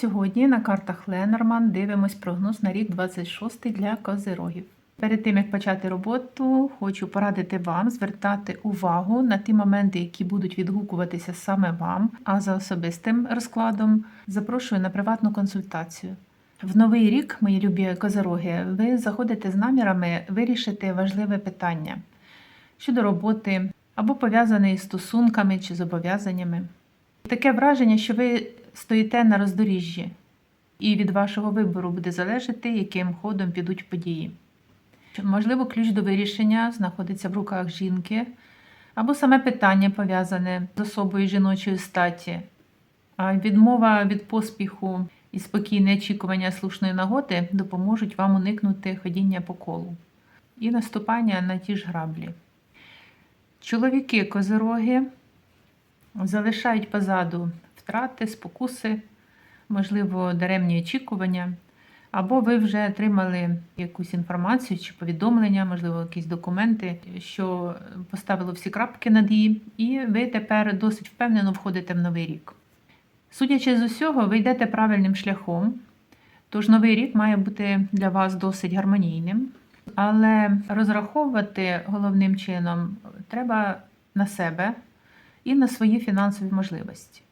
Сьогодні на картах Ленорман дивимось прогноз на рік 26 для козирогів. Перед тим як почати роботу, хочу порадити вам звертати увагу на ті моменти, які будуть відгукуватися саме вам. А за особистим розкладом запрошую на приватну консультацію. В новий рік, мої любі козироги, ви заходите з намірами вирішити важливе питання щодо роботи або пов'язане із стосунками чи зобов'язаннями. Таке враження, що ви стоїте на роздоріжжі, і від вашого вибору буде залежати, яким ходом підуть події. Можливо, ключ до вирішення знаходиться в руках жінки, або саме питання пов'язане з особою жіночої статі, а відмова від поспіху і спокійне очікування слушної нагоди допоможуть вам уникнути ходіння по колу і наступання на ті ж граблі. Чоловіки козироги залишають позаду втрати, спокуси, можливо, даремні очікування, або ви вже отримали якусь інформацію чи повідомлення, можливо, якісь документи, що поставило всі крапки над «і», і ви тепер досить впевнено входите в новий рік. Судячи з усього, ви йдете правильним шляхом, тож новий рік має бути для вас досить гармонійним. Але розраховувати головним чином треба на себе і на свої фінансові можливості.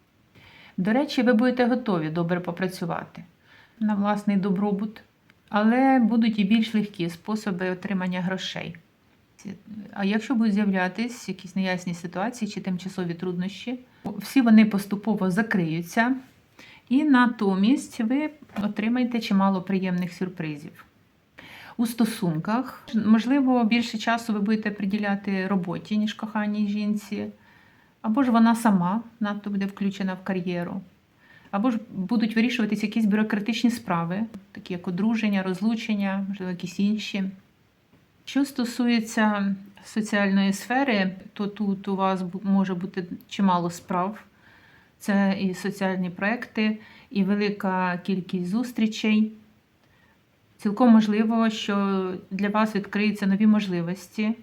До речі, ви будете готові добре попрацювати на власний добробут, але будуть і більш легкі способи отримання грошей. А якщо будуть з'являтися якісь неясні ситуації чи тимчасові труднощі, всі вони поступово закриються, і натомість ви отримаєте чимало приємних сюрпризів. У стосунках, можливо, більше часу ви будете приділяти роботі, ніж коханій жінці, або ж вона сама надто буде включена в кар'єру, або ж будуть вирішуватись якісь бюрократичні справи, такі як одруження, розлучення, можливо, якісь інші. Що стосується соціальної сфери, то тут у вас може бути чимало справ. Це і соціальні проекти, і велика кількість зустрічей. Цілком можливо, що для вас відкриються нові можливості,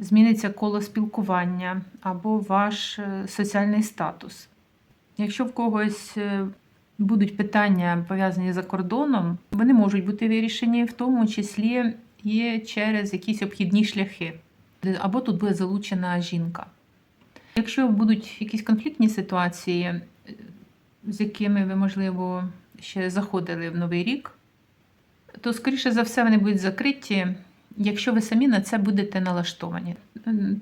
зміниться коло спілкування або ваш е, соціальний статус. Якщо в когось е, будуть питання пов'язані за кордоном, вони можуть бути вирішені, в тому числі і через якісь обхідні шляхи, або тут буде залучена жінка. Якщо будуть якісь конфліктні ситуації, е, з якими ви, можливо, ще заходили в новий рік, то, скоріше за все, вони будуть закриті, якщо ви самі на це будете налаштовані.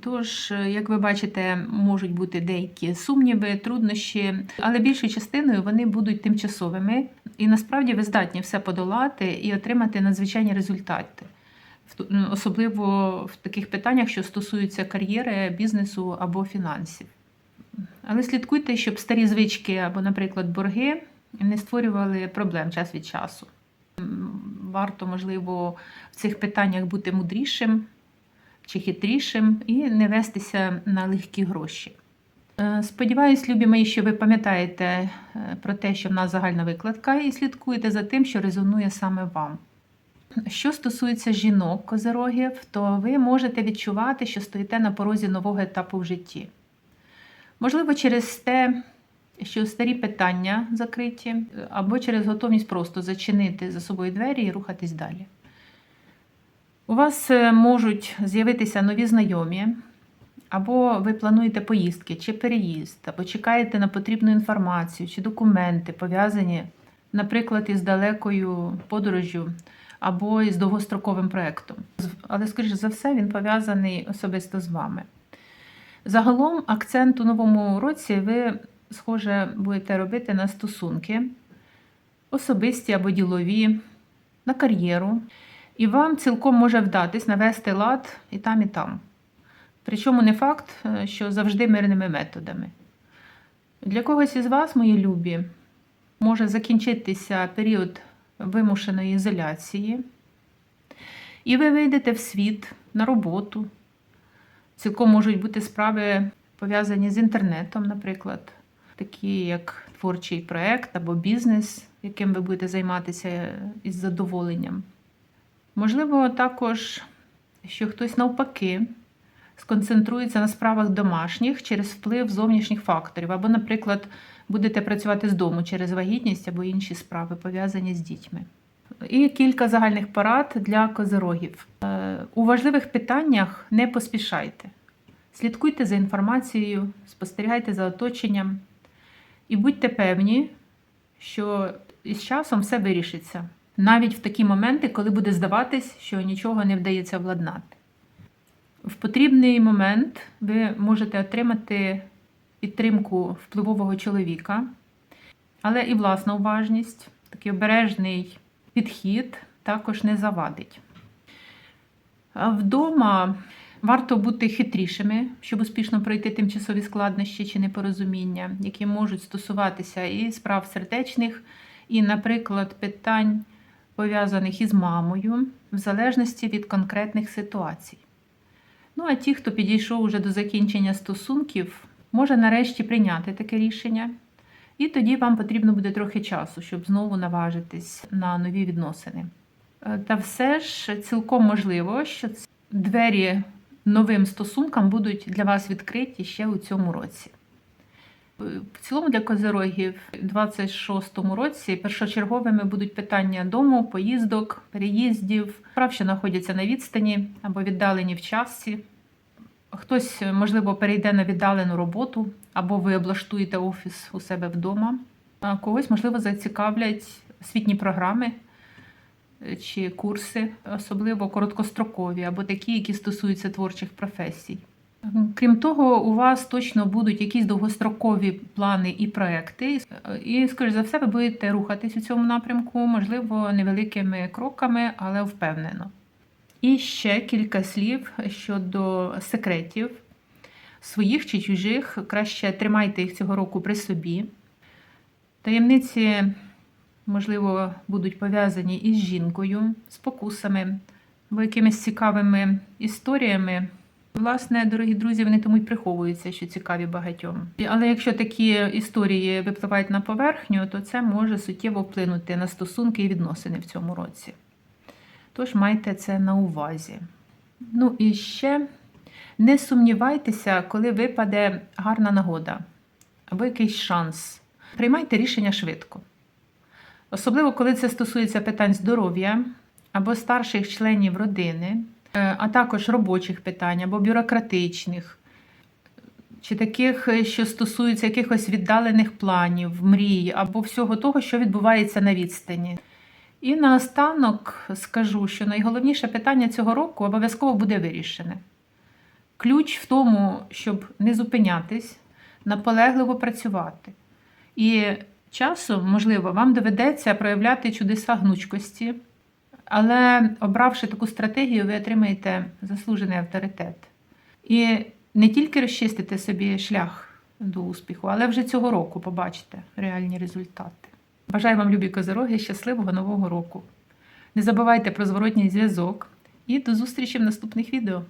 Тож, як ви бачите, можуть бути деякі сумніви, труднощі, але більшою частиною вони будуть тимчасовими, і насправді ви здатні все подолати і отримати надзвичайні результати. Особливо в таких питаннях, що стосуються кар'єри, бізнесу або фінансів. Але слідкуйте, щоб старі звички або, наприклад, борги не створювали проблем час від часу варто, можливо, в цих питаннях бути мудрішим чи хитрішим і не вестися на легкі гроші. Е, сподіваюсь, любі мої, що ви пам'ятаєте е, про те, що в нас загальна викладка, і слідкуєте за тим, що резонує саме вам. Що стосується жінок козирогів, то ви можете відчувати, що стоїте на порозі нового етапу в житті. Можливо, через те, що старі питання закриті, або через готовність просто зачинити за собою двері і рухатись далі. У вас е, можуть з'явитися нові знайомі, або ви плануєте поїздки, чи переїзд, або чекаєте на потрібну інформацію, чи документи, пов'язані, наприклад, із далекою подорожю або із довгостроковим проєктом. Але, скоріш за все, він пов'язаний особисто з вами. Загалом, акцент у новому році ви схоже, будете робити на стосунки, особисті або ділові, на кар'єру. І вам цілком може вдатись навести лад і там, і там. Причому не факт, е, що завжди мирними методами. Для когось із вас, мої любі, може закінчитися період вимушеної ізоляції, і ви вийдете в світ на роботу. Цілком можуть бути справи пов'язані з інтернетом, наприклад такі як творчий проєкт або бізнес, яким ви будете займатися із задоволенням. Можливо, також, що хтось навпаки сконцентрується на справах домашніх через вплив зовнішніх факторів. Або, наприклад, будете працювати з дому через вагітність або інші справи, пов'язані з дітьми. І кілька загальних порад для козирогів. Е, У важливих питаннях не поспішайте. Слідкуйте за інформацією, спостерігайте за оточенням і будьте певні, що із часом все вирішиться, навіть в такі моменти, коли буде здаватись, що нічого не вдається владнати. В потрібний момент ви можете отримати підтримку впливового чоловіка, але і власна уважність, такий обережний підхід також не завадить. Вдома варто бути хитрішими, щоб успішно пройти тимчасові складнощі чи непорозуміння, які можуть стосуватися і справ сердечних, і, наприклад, питань, пов'язаних із мамою, в залежності від конкретних ситуацій. Ну, а ті, хто підійшов уже до закінчення стосунків, може нарешті прийняти таке рішення. І тоді вам потрібно буде трохи часу, щоб знову наважитись на нові відносини. Е, Та все ж цілком можливо, що двері новим стосункам будуть для вас відкриті ще у цьому році. В цілому для козирогів у 26-му році першочерговими будуть питання дому, поїздок, переїздів, справ, що знаходяться на відстані або віддалені в часі. Хтось, можливо, перейде на віддалену роботу, або ви облаштуєте офіс у себе вдома. А когось, можливо, зацікавлять освітні програми чи курси, особливо короткострокові, або такі, які стосуються творчих професій. Крім того, у вас точно будуть якісь довгострокові плани і проекти, і, скоріш за все, ви будете рухатись у цьому напрямку, можливо, невеликими кроками, але впевнено. І ще кілька слів щодо секретів своїх чи чужих. Краще тримайте їх цього року при собі. Таємниці, можливо, будуть пов'язані із жінкою, спокусами або якимись цікавими історіями. Власне, дорогі друзі, вони тому й приховуються, що цікаві багатьом. Але якщо такі історії випливають на поверхню, то це може суттєво вплинути на стосунки і відносини в цьому році. Тож майте це на увазі. Ну і ще не сумнівайтеся, коли випаде гарна нагода або якийсь шанс. Приймайте рішення швидко. Особливо, коли це стосується питань здоров'я або старших членів родини, е, а також робочих питань або бюрократичних, чи таких, е, що стосуються якихось віддалених планів, мрій або всього того, що відбувається на відстані. І наостанок скажу, що найголовніше питання цього року обов'язково буде вирішене. Ключ в тому, щоб не зупинятись, наполегливо працювати. І часом, можливо, вам доведеться проявляти чудеса гнучкості, але обравши таку стратегію, ви отримаєте заслужений авторитет. І не тільки розчистите собі шлях до успіху, але вже цього року побачите реальні результати. Бажаю вам, любі козороги, щасливого нового року. Не забувайте про зворотній зв'язок і до зустрічі в наступних відео.